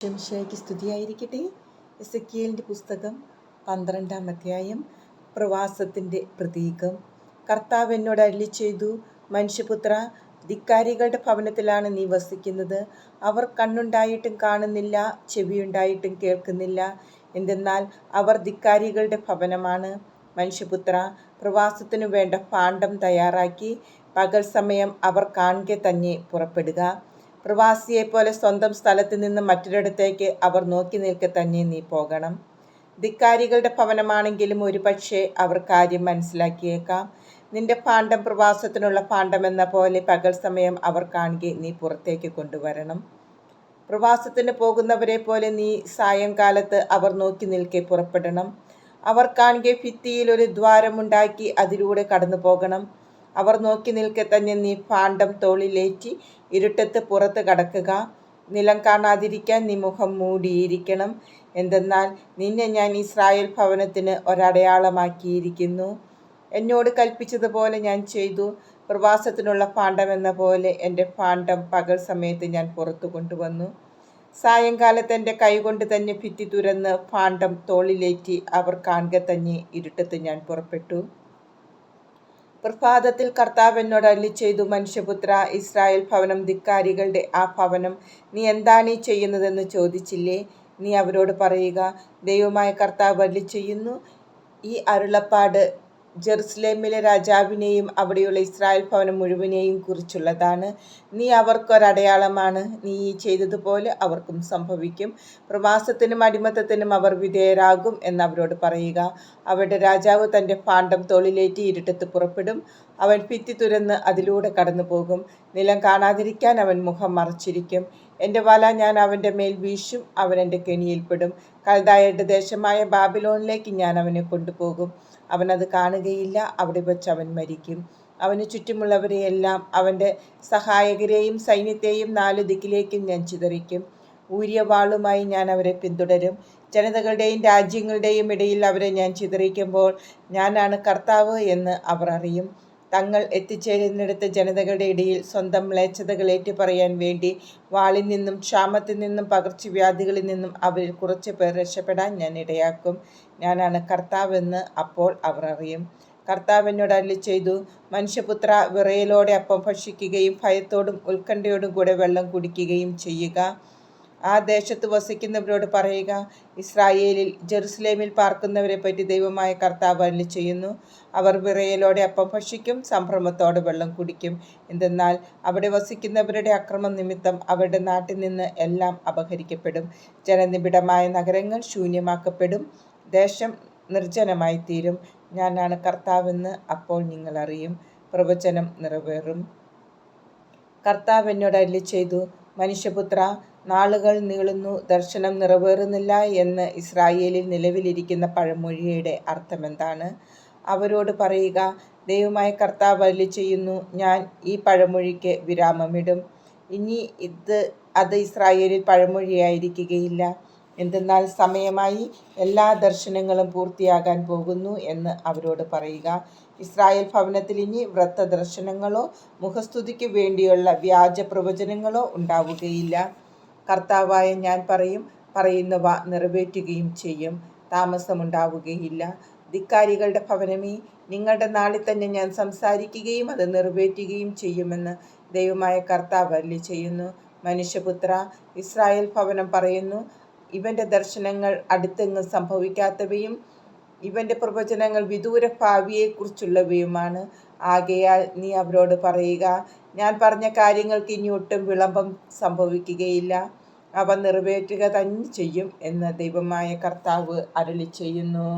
ഷംഷയ്ക്ക് സ്തുതിയായിരിക്കട്ടെ. എസക്കിയലിന്റെ പുസ്തകം പന്ത്രണ്ടാം അധ്യായം പ്രവാസത്തിന്റെ പ്രതീകം. കർത്താവ് എന്നോട് അരളി ചെയ്തു മനുഷ്യപുത്ര ധിക്കാരികളുടെ ഭവനത്തിലാണ് നീ വസിക്കുന്നത്. അവർ കണ്ണുണ്ടായിട്ടും കാണുന്നില്ല ചെവിയുണ്ടായിട്ടും കേൾക്കുന്നില്ല. എന്തെന്നാൽ അവർ ധിക്കാരികളുടെ ഭവനമാണ്. മനുഷ്യപുത്ര പ്രവാസത്തിനു വേണ്ട പാണ്ഡം തയ്യാറാക്കി പകൽ സമയം അവർ കാണുക തന്നെ പുറപ്പെടുക. പ്രവാസിയെപ്പോലെ സ്വന്തം സ്ഥലത്ത് നിന്ന് മറ്റൊരിടത്തേക്ക് അവർ നോക്കി നിൽക്കെ തന്നെ നീ പോകണം. ധിക്കാരികളുടെ ഭവനമാണെങ്കിലും ഒരുപക്ഷെ അവർ കാര്യം മനസ്സിലാക്കിയേക്കാം. നിന്റെ പാണ്ഡം പ്രവാസത്തിനുള്ള പാണ്ഡം എന്ന പോലെ പകൽ സമയം അവർ കാണുകയെ നീ പുറത്തേക്ക് കൊണ്ടുവരണം. പ്രവാസത്തിന് പോകുന്നവരെ പോലെ നീ സായങ്കാലത്ത് അവർ നോക്കി നിൽക്കെ പുറപ്പെടണം. അവർ കാണുക ഭിത്തിയിൽ ഒരു ദ്വാരമുണ്ടാക്കി അതിലൂടെ കടന്നു പോകണം അവർ നോക്കി നിൽക്കെ തന്നെ നീ പാണ്ഡം തോളിലേറ്റി ഇരുട്ടത്ത് പുറത്ത് കടക്കുക. നിലം കാണാതിരിക്കാൻ നീ മുഖം മൂടിയിരിക്കണം. എന്തെന്നാൽ നിന്നെ ഞാൻ ഇസ്രായേൽ ഭവനത്തിന് ഒരടയാളമാക്കിയിരിക്കുന്നു. എന്നോട് കൽപ്പിച്ചതുപോലെ ഞാൻ ചെയ്തു. പ്രവാസത്തിനുള്ള പാണ്ഡം എന്ന പോലെ എന്റെ പാണ്ഡം പകൽ സമയത്ത് ഞാൻ പുറത്തു കൊണ്ടുവന്നു. സായങ്കാലത്ത് എന്റെ കൈകൊണ്ട് തന്നെ ഭിത്തി തുരന്ന് പാണ്ഡം തോളിലേറ്റി അവർ കാണുക തന്നെ ഇരുട്ടത്ത് ഞാൻ പുറപ്പെട്ടു. പ്രഭാതത്തിൽ കർത്താവ് എന്നോട് അല്ലി ചെയ്തു മനുഷ്യപുത്ര ഇസ്രായേൽ ഭവനം ധിക്കാരികളുടെ ആ ഭവനം നീ എന്താണ് ഈ ചെയ്യുന്നതെന്ന് ചോദിച്ചില്ലേ? നീ അവരോട് പറയുക ദൈവമായ കർത്താവ് അല്ലി ചെയ്യുന്നു ഈ അരുളപ്പാട് ജെറുസലേമിലെ രാജാവിനെയും അവിടെയുള്ള ഇസ്രായേൽ ഭവനം മുഴുവനെയും കുറിച്ചുള്ളതാണ്. നീ അവർക്കൊരടയാളമാണ്. നീ ഈ ചെയ്തതുപോലെ അവർക്കും സംഭവിക്കും. പ്രവാസത്തിനും അടിമത്തത്തിനും അവർ വിധേയരാകും എന്ന് അവരോട് പറയുക. അവരുടെ രാജാവ് തന്റെ പാണ്ഡം തോളിലേറ്റി ഇരുട്ടത്ത് പുറപ്പെടും. അവൻ ഭിത്തി തുരന്ന് അതിലൂടെ കടന്നു പോകും നിലം കാണാതിരിക്കാൻ അവൻ മുഖം മറച്ചിരിക്കും. എന്റെ വല ഞാൻ അവന്റെ മേൽ വീശും അവൻ എന്റെ കെണിയിൽപ്പെടും കൽതായയുടെ ദേശമായ ബാബിലോണിലേക്ക് ഞാൻ അവനെ കൊണ്ടുപോകും. അവനത് കാണുകയില്ല അവിടെ വെച്ച് അവൻ മരിക്കും. അവന് ചുറ്റുമുള്ളവരെയെല്ലാം അവന്റെ സഹായകരെയും സൈന്യത്തെയും നാല് ദിക്കിലേക്കും ഞാൻ ചിതറിക്കും. ഊരിയ വാളുമായി ഞാൻ അവരെ പിന്തുടരും. ജനതകളുടെയും രാജ്യങ്ങളുടെയും ഇടയിൽ അവരെ ഞാൻ ചിതറിക്കുമ്പോൾ ഞാനാണ് കർത്താവ് എന്ന് അവർ അറിയും. തങ്ങൾ എത്തിച്ചേരുന്നിടത്ത് ജനതകളുടെ ഇടയിൽ സ്വന്തം മ്ലേച്ഛതകൾ ഏറ്റുപറയാൻ വേണ്ടി വാളിൽ നിന്നും ക്ഷാമത്തിൽ നിന്നും പകർച്ചവ്യാധികളിൽ നിന്നും അവരിൽ കുറച്ച് പേർ രക്ഷപ്പെടാൻ ഞാൻ ഇടയാക്കും. ഞാനാണ് കർത്താവെന്ന് അപ്പോൾ അവർ അറിയും. കർത്താവ് എന്നോട് അല്ലി ചെയ്തു മനുഷ്യപുത്ര വിറയലോടെ അപ്പം ഭക്ഷിക്കുകയും ഭയത്തോടും ഉത്കണ്ഠയോടും കൂടെ വെള്ളം കുടിക്കുകയും ചെയ്യുക. ആ ദേശത്ത് വസിക്കുന്നവരോട് പറയുക ഇസ്രായേലിൽ ജെറുസലേമിൽ പാർക്കുന്നവരെ പറ്റി ദൈവമായ കർത്താവ് അല്ലി ചെയ്യുന്നു. അവർ വിറയലോടെ അപ്പം ഭക്ഷിക്കും സംഭ്രമത്തോടെ വെള്ളം കുടിക്കും. എന്തെന്നാൽ അവിടെ വസിക്കുന്നവരുടെ അക്രമം നിമിത്തം അവരുടെ നാട്ടിൽ നിന്ന് എല്ലാം അപഹരിക്കപ്പെടും. ജനനിബിഡമായ നഗരങ്ങൾ ശൂന്യമാക്കപ്പെടും. ദേശം നിർജനമായി തീരും ഞാനാണ് കർത്താവെന്ന് അപ്പോൾ നിങ്ങൾ അറിയും. പ്രവചനം നിറവേറും. കർത്താവ് എന്നോട് അല്ലി ചെയ്തു മനുഷ്യപുത്ര നാളുകൾ നീളുന്നു ദർശനം നിറവേറുന്നില്ല എന്ന് ഇസ്രായേലിൽ നിലവിലിരിക്കുന്ന പഴമൊഴിയുടെ അർത്ഥമെന്താണ്? അവരോട് പറയുക ദൈവമായ കർത്താവ് അല്ലി ചെയ്യുന്നു ഞാൻ ഈ പഴമൊഴിക്ക് വിരാമമിടും. ഇനി ഇത് അത് ഇസ്രായേലിൽ പഴമൊഴിയായിരിക്കുകയില്ല. എന്തെന്നാൽ സമയമായി എല്ലാ ദർശനങ്ങളും പൂർത്തിയാകാൻ പോകുന്നു എന്ന് അവരോട് പറയുക. ഇസ്രായേൽ ഭവനത്തിൽ ഇനി വ്രത ദർശനങ്ങളോ മുഖസ്തുതിക്ക് വേണ്ടിയുള്ള വ്യാജ പ്രവചനങ്ങളോ ഉണ്ടാവുകയില്ല. കർത്താവായ ഞാൻ പറയും പറയുന്നവ നിറവേറ്റുകയും ചെയ്യും. താമസമുണ്ടാവുകയില്ല. ധിക്കാരികളുടെ ഭവനമേ നിങ്ങളുടെ നാളിൽ തന്നെ ഞാൻ സംസാരിക്കുകയും അത് നിറവേറ്റുകയും ചെയ്യുമെന്ന് ദൈവമായ കർത്താവ് അല്ലി ചെയ്യുന്നു. മനുഷ്യപുത്ര ഇസ്രായേൽ ഭവനം പറയുന്നു ഇവന്റെ ദർശനങ്ങൾ അടുത്തെങ്ങും സംഭവിക്കാത്തവയും ഇവന്റെ പ്രവചനങ്ങൾ വിദൂര ഭാവിയെക്കുറിച്ചുള്ളവയുമാണ്. ആകയാൽ നീ അവരോട് പറയുക. ഞാൻ പറഞ്ഞ കാര്യങ്ങൾക്ക് ഇനി ഒട്ടും വിളംബം സംഭവിക്കുകയില്ല. അവ നിറവേറ്റുക തന്നെ ചെയ്യും എന്ന് ദൈവമായ കർത്താവ് അരളി ചെയ്യുന്നു.